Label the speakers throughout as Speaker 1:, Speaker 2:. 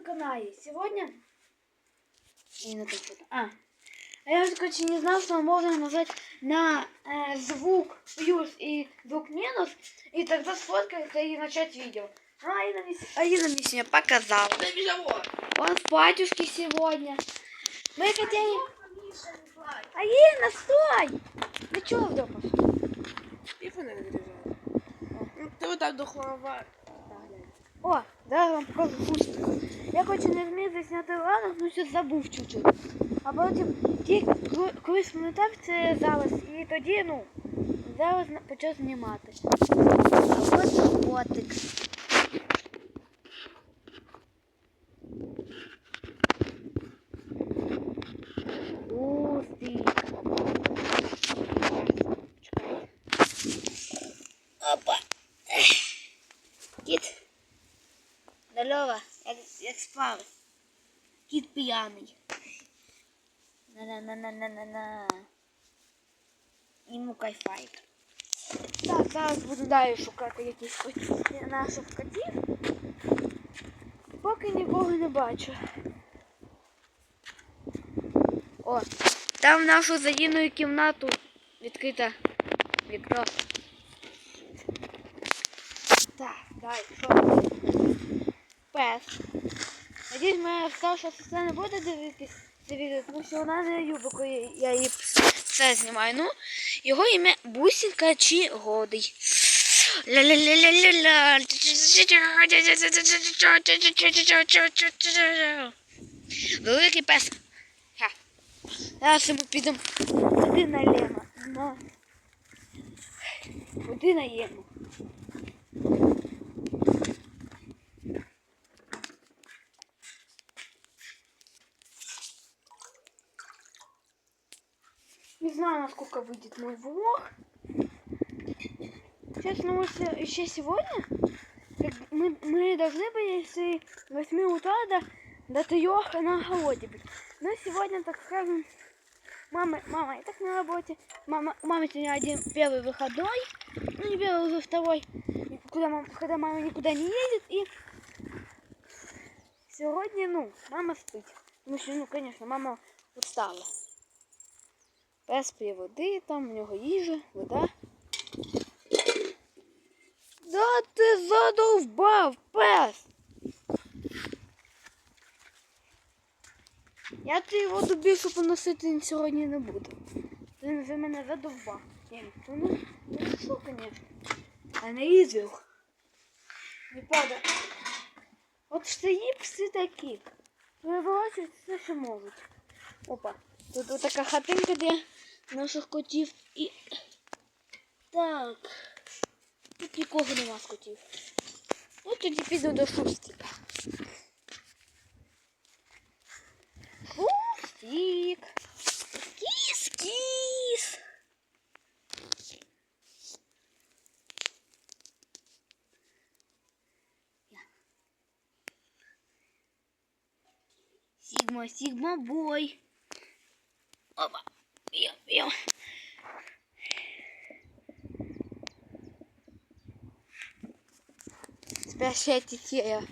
Speaker 1: моем канале. Сегодня... И на что А. А я, короче, не знал, что можно нажать на э, звук плюс и звук минус, и тогда сфоткать и начать видео. Ну, Аина мне, с- Аина мне сегодня показала. Он в платьюшке сегодня. Мы хотели... Аина, стой! Ты чего вдруг
Speaker 2: не заряджаю. Ну, Ти отак до хлова.
Speaker 1: О, да, вам покажу хустку. Я хочу не вмію засняти ранок, ну щось забув чуть-чуть. А потім ті, коли- колись пам'ятав це зараз, і тоді, ну, зараз почав знімати. А ось котик. Устик. Чекай. Опа. Кіт. Здорово, як, як спали. Кіт п'яний. На-на-на-на-на-на-на. Йому кайфайк. Так, зараз буду далі шукати якісь наших котів. Поки нікого не бачу. О, там нашу задійну кімнату відкрита вікно. Так, далі, що? Пес. Надіюсь, моя старша сестра не буде дивитися це відео, тому що вона не любить, я її все знімаю. Ну, його ім'я Бусінка чи Годий. Ля-ля-ля-ля-ля-ля. Великий пес. Зараз ми підемо наліво. На. Куди наємо? Не знаю, насколько выйдет мой влог. Сейчас, ну, еще сегодня, мы, мы должны были с 8 утра до, до 3 на голоде быть. Но сегодня, так скажем, мама, мама и так на работе. Мама, у мамы сегодня один первый выходной, ну не первый, уже второй, куда мама, когда мама никуда не едет. И сегодня, ну, мама спит. Потому что, ну, конечно, мама устала. Пес п'є води, там у нього їжа, вода. Да ти задовбав, пес! Я тобі воду більше поносити сьогодні не буду. Він вже мене задовбав. Ні, ну, що, звісно. А не їздив. Не правда. От всі пси такі. Виволочують все, що можуть. Опа. Тут така хатинка для наших котів і. Так. Тут нікого нема з котів. Ну тоді піду до шустика. Шустик. Кіс, кіс. Сигма, сигма, бой. Опа. Бьем, бьем. Спящая тетея.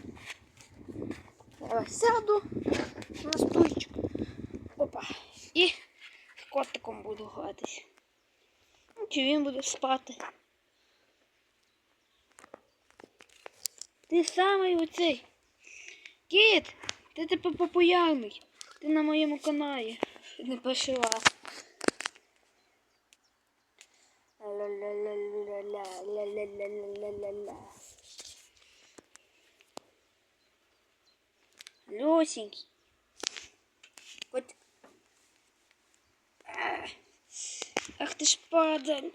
Speaker 1: Я сяду на стульчик. Опа. І з котиком буду гратись. Ну, чи він буде спати. Ти самий оцей. Кіт, ти тепер популярний. Ти на моєму каналі. Не перший раз. Лосенький. Gut. Ach, das Spaden.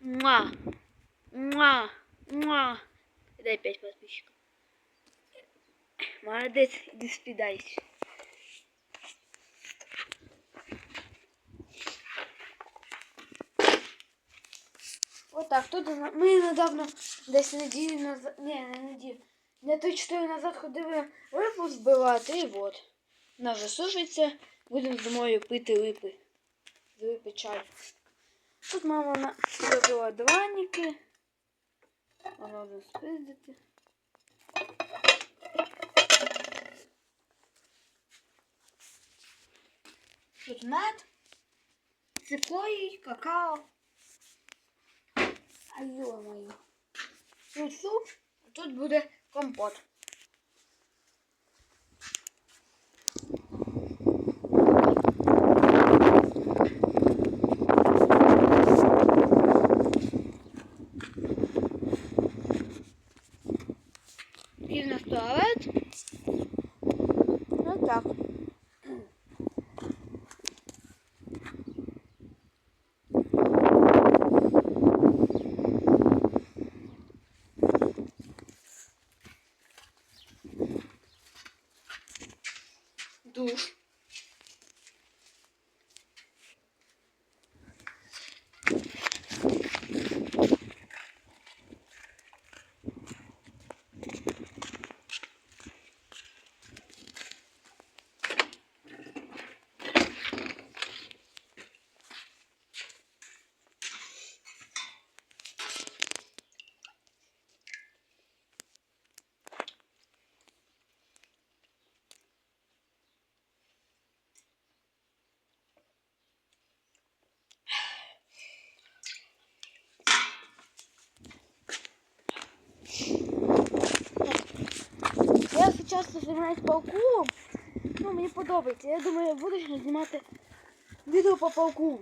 Speaker 1: Mua. Mua. Mua. Дай пять подписчиков. Молодец, до свидания. Отак, тут на- ми недавно десь неділю назад. Ні, не неділю. Не три чотири назад ходили рибу збивати і от. Вона вже сушиться, будемо зимою пити липи. З липи чай. Тут мама зробила. О, зразу спиздити. Тут мед, цикорій, какао. А йо-моє. Тут суп, а тут буде компот. Пів на туалет. Ну так. Душ. Я часто займаюся палком. Ну, мені подобається. Я думаю, я буду ще знімати відео по пауку.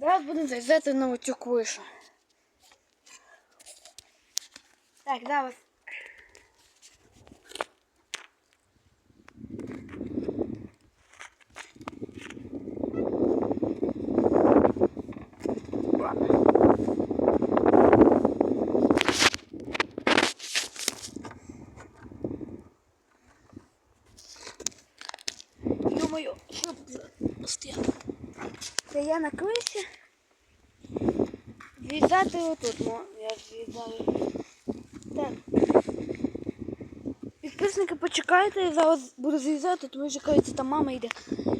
Speaker 1: Зараз будемо залізати на оцю кришу. Так, зараз. Ё-моё, що за? Це я на криші. Зрізати отут, ну, я зрізаю. Так. Підписники, почекайте, я зараз буду зрізати, тому що кажеться, там мама йде,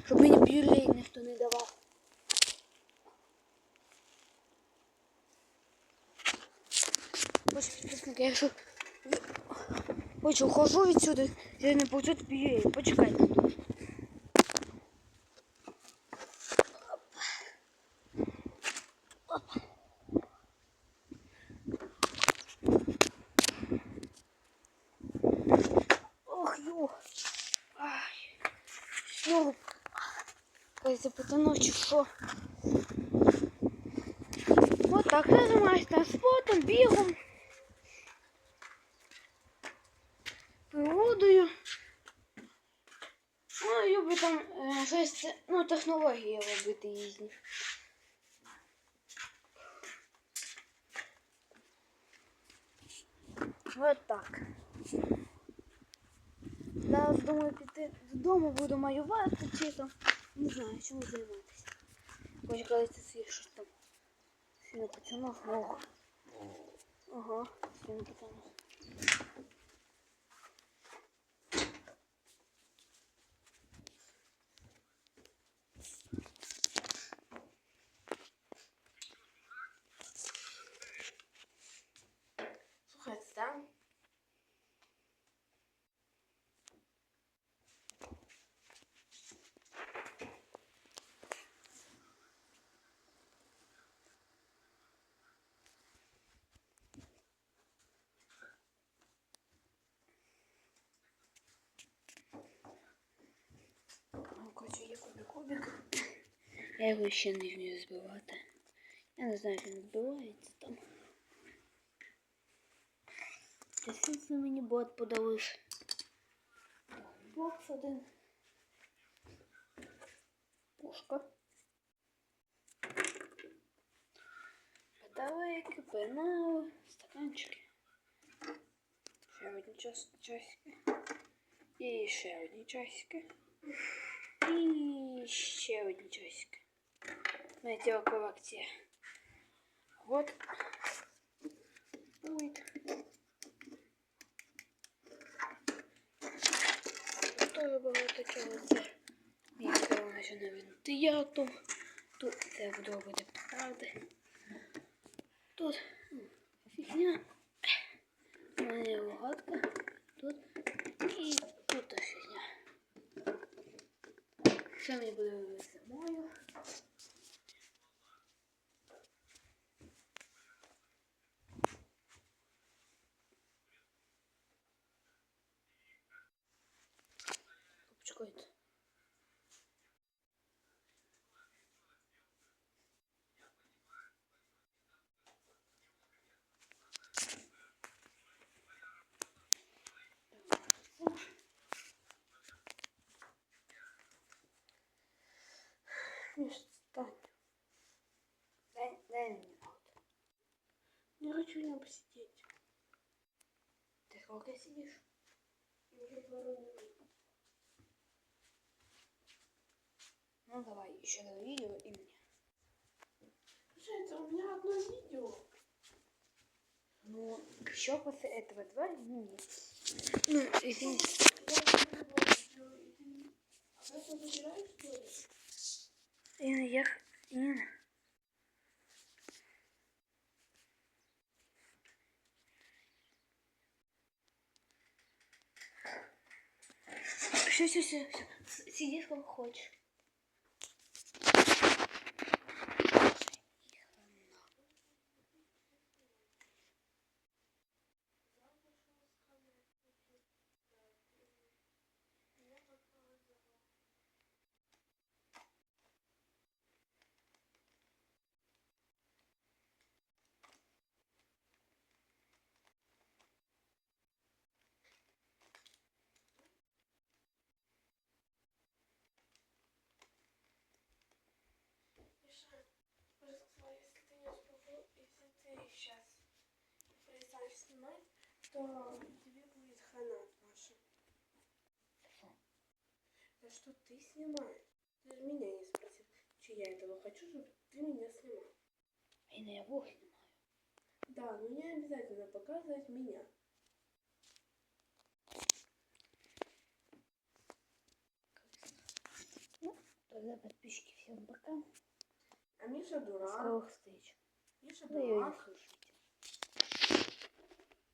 Speaker 1: щоб мені п'юлей ніхто не давав. Ось підписники, я що... Ось, ухожу відсюди, я не получу п'юлей. Почекайте. Ай. Ё. Кажется, потонув чи що. Так я займаюся транспортом, бігом. Природою. Ну, люблю там е, щось, ну, технології робити різні. Вот так. Зараз думаю піти додому, буду малювати чи там. Не знаю, чим займатися. Хоч кажеться, є щось там. Сильно потягнув. Ага, сильно потягнув.
Speaker 2: Слухайте, там.
Speaker 1: Ну, коротше, кубик. Я його ще не вмію збивати. Я не знаю, як він збивається там. Дійсно мені бот подалиш. Бокс один. Пушка. Батарейки, пенали, стаканчики. Ще одні час, часики. І ще одні часики. І і ще одні часики. Метео колекція. От. Ой. Тоже багато чого це. Місто майже не вентилятор. Тут це буду робити петарди. Тут ну, фигня. У
Speaker 2: мене є
Speaker 1: логатка. Це мені
Speaker 2: буде зимою.
Speaker 1: Ти сколько сидиш?
Speaker 2: Уже пару минут.
Speaker 1: Ну давай, еще одно видео и мне.
Speaker 2: Получается, у меня одно видео.
Speaker 1: Ну, еще после этого два видео. Ну, извини.
Speaker 2: Я тебе видео,
Speaker 1: Все, все, все, все. Сиди сколько хочешь.
Speaker 2: Снимать, то тебе будет хана, Маша. За что ты снимаешь? Ты же меня не спросил, че я этого хочу, чтобы ты меня снимал.
Speaker 1: Инна, я влог снимаю.
Speaker 2: Да, но не обязательно показывать меня.
Speaker 1: Ну, тогда подписчики всем пока.
Speaker 2: А Миша
Speaker 1: До
Speaker 2: дурак.
Speaker 1: скорых встреч.
Speaker 2: Миша
Speaker 1: Да не
Speaker 2: дурак.
Speaker 1: слышу.